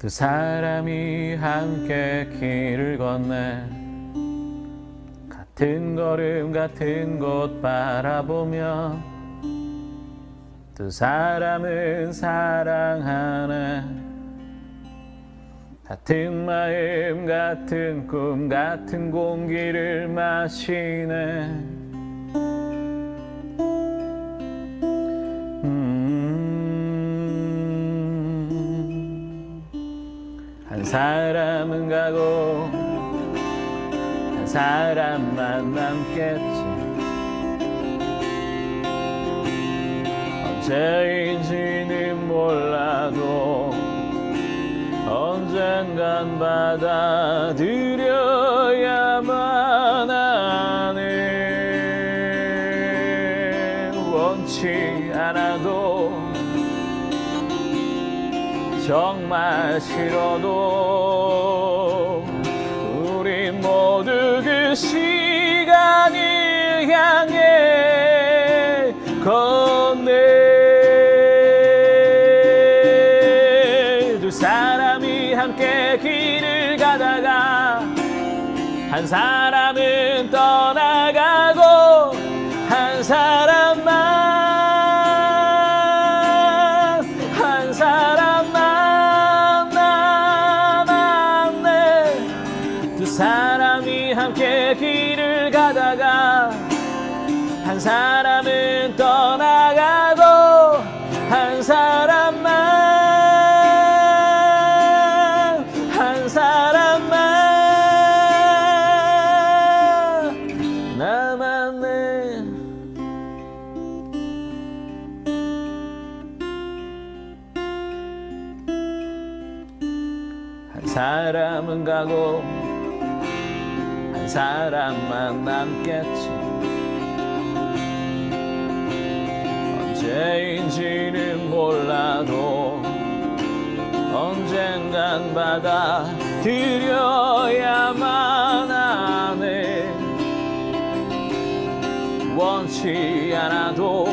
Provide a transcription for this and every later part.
두 사람이 함께 길을 건네. 같은 걸음 같은 곳 바라보며 두 사람은 사랑하네. 같은 마음 같은 꿈 같은 공기를 마시네 한 사람은 가고 한 사람만 남겠지. 언제인지는 몰라도 언젠간 받아들여야만 하네 원치 않아도 정말 싫어도 우리 모두 그 시간을 향해 걷네. 두 사람이 함께 길을 가다가 한 사람은 떠 함께 길을 가다가 한 사람은 떠나가고 한 사람만 한 사람만 남았네. 한 사람은 가고 한 사람만 남겠지. 언제인지는 몰라도 언젠간 받아들여야만 하네. 원치 않아도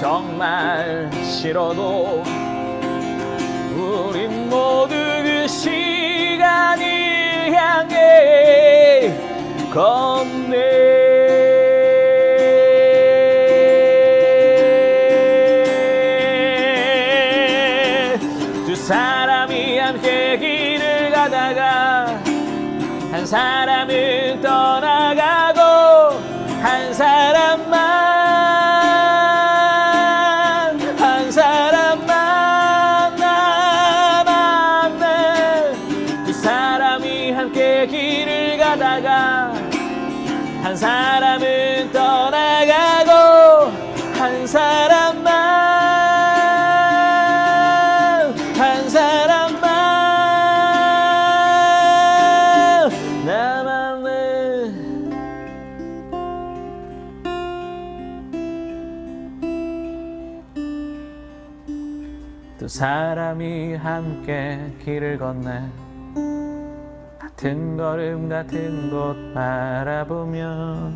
정말 싫어도 우린 모두 사람이 함께 길을 가다가 한 사람은 떠나가고 한 사람만 한 사람만 남았네. 두 사람이 함께 길을 가다가 한 사람은 떠나가 두 사람이 함께 길을 건네. 같은 걸음 같은 곳 바라보며